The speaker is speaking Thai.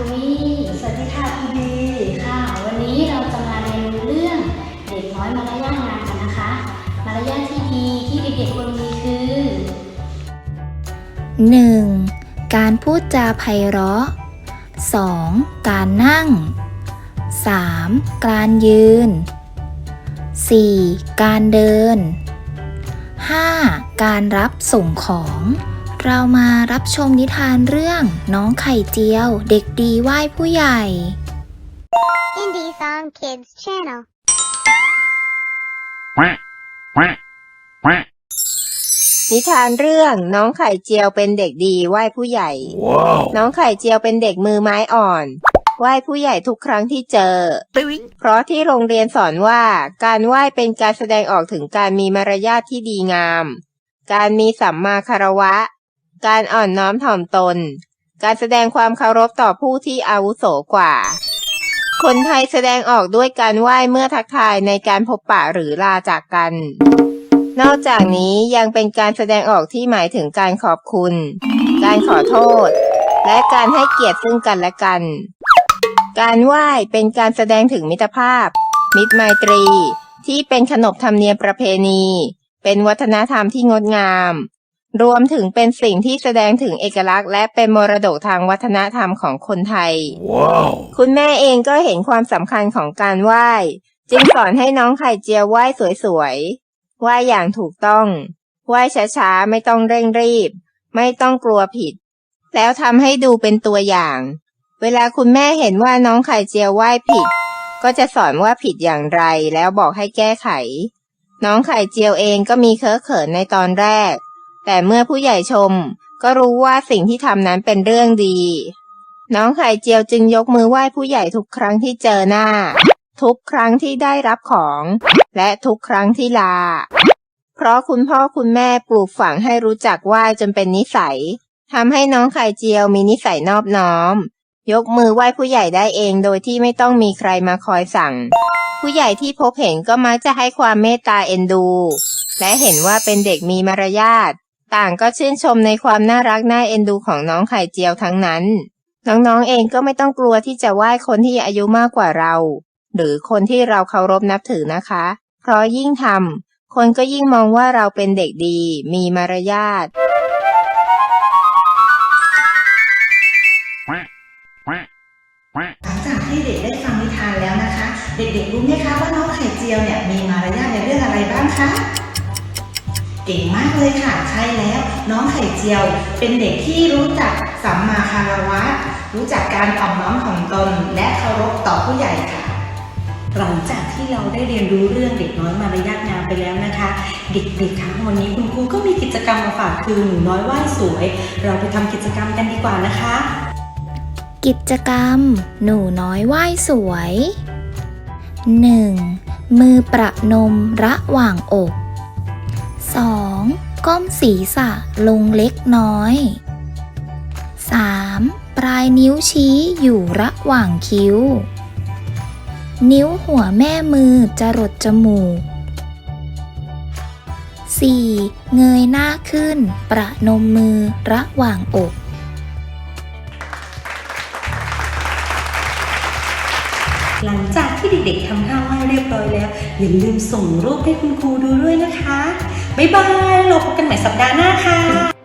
คุณมี่สวัสดีค่ะพี่บีค่ะ วันนี้เราจะมาเรียนรู้เรื่องเด็กน้อยมารยาทงามกันนะคะ มารยาทที่ดีที่เด็กๆควรมีคือ 1. การพูดจาไพเราะ 2. การนั่ง 3. การยืน 4. การเดิน 5. การรับส่งของ เรามารับชมนิทานเรื่องน้องไข่เจียว เด็กดีไหว้ผู้ใหญ่ Indie Song Kids Channel. quack, quack, quack. นิทานเรื่องน้องไข่เจียวเป็นเด็กดีไหว้ผู้ใหญ่ Whoa. น้องไข่เจียวเป็นเด็กมือไม้อ่อน ไหว้ผู้ใหญ่ทุกครั้งที่เจอ เพราะที่โรงเรียนสอนว่าการไหว้เป็นการแสดงออกถึงการมีมารยาทที่ดีงาม การมีสัมมาคารวะ การอ่อนน้อมถ่อมตน การแสดงความเคารพต่อผู้ที่อาวุโสกว่า คนไทยแสดงออกด้วยการไหว้เมื่อทักทายในการพบปะหรือลาจากกัน นอกจากนี้ยังเป็นการแสดงออกที่หมายถึงการขอบคุณ การขอโทษ และการให้เกียรติซึ่งกันและกัน การไหว้เป็นการแสดงถึงมิตรภาพ มิตรไมตรี ที่เป็นขนบธรรมเนียมประเพณี เป็นวัฒนธรรมที่งดงาม รวมถึงเป็นสิ่งที่แสดงถึงเอกลักษณ์ และเป็นมรดกทางวัฒนธรรมของคนไทย Whoa. คุณแม่เองก็เห็นความสำคัญของการไหว้ จึงสอนให้น้องไข่เจียวไหว้สวยๆ ไหว้อย่างถูกต้อง ไหว้ช้าๆ ไม่ต้องเร่งรีบ ไม่ต้องกลัวผิด แล้วทำให้ดูเป็นตัวอย่าง เวลาคุณแม่เห็นว่าน้องไข่เจียวไหว้ผิด ก็จะสอนว่าผิดอย่างไร แล้วบอกให้แก้ไข น้องไข่เจียวเองก็มีเคอะเขินในตอนแรก แต่เมื่อผู้ใหญ่ชมก็รู้ว่าสิ่งที่ทำนั้นเป็นเรื่องดี น้องไข่เจียวจึงยกมือไหว้ผู้ใหญ่ทุกครั้งที่เจอหน้า ทุกครั้งที่ได้รับของ และทุกครั้งที่ลา เพราะคุณพ่อคุณแม่ปลูกฝังให้รู้จักไหว้จนเป็นนิสัยทำให้น้องไข่เจียวมีนิสัยนอบน้อม ยกมือไหว้ผู้ใหญ่ได้เองโดยที่ไม่ต้องมีใครมาคอยสั่ง ผู้ใหญ่ที่พบเห็นก็มักจะให้ความเมตตาเอ็นดู และเห็นว่าเป็นเด็กมีมารยาท ต่างก็ชื่นชมในความน่ารักน่าเอ็นดูของน้องไข่เจียวทั้งนั้น น้องๆเองก็ไม่ต้องกลัวที่จะไหว้คนที่อายุมากกว่าเรา หรือคนที่เราเคารพนับถือนะคะ เพราะยิ่งทำคนก็ยิ่งมองว่าเราเป็นเด็กดี มีมารยาทหลังจากที่เด็กได้ฟังนิทานแล้วนะคะ เด็กๆรู้ไหมคะว่าน้องไข่เจียวเนี่ยมีมารยาทในเรื่องอะไรบ้างคะ เก่งมากเลยค่ะ ใช่แล้ว น้องไข่เจียว เป็นเด็กที่รู้จักสัมมาคารวะ รู้จักการอ่อมน้อมถ่อมตน และเคารพต่อผู้ใหญ่ค่ะ หลังจากที่เราได้เรียนรู้เรื่องเด็กน้อยมารยาทงามไปแล้วนะคะ เด็กๆคะวันนี้คุณครูก็มีกิจกรรมมาฝากคือหนูน้อยไหว้สวย เราไปทำกิจกรรมกันดีกว่านะคะ กิจกรรม หนูน้อยไหว้สวย 1. มือประนมระหว่างอก 2. ก้มศีรษะลงเล็กน้อย 3. ปลายนิ้วชี้อยู่ระหว่างคิ้ว นิ้วหัวแม่มือจรดจมูก 4. เงยหน้าขึ้น ประนมมือระหว่างอก หลังจากที่เด็กๆทำท่าไหว้เรียบร้อยแล้ว อย่าลืมส่งรูปให้คุณครูดูด้วยนะคะ บ๊ายบายเราพบกันใหม่สัปดาห์หน้าค่ะ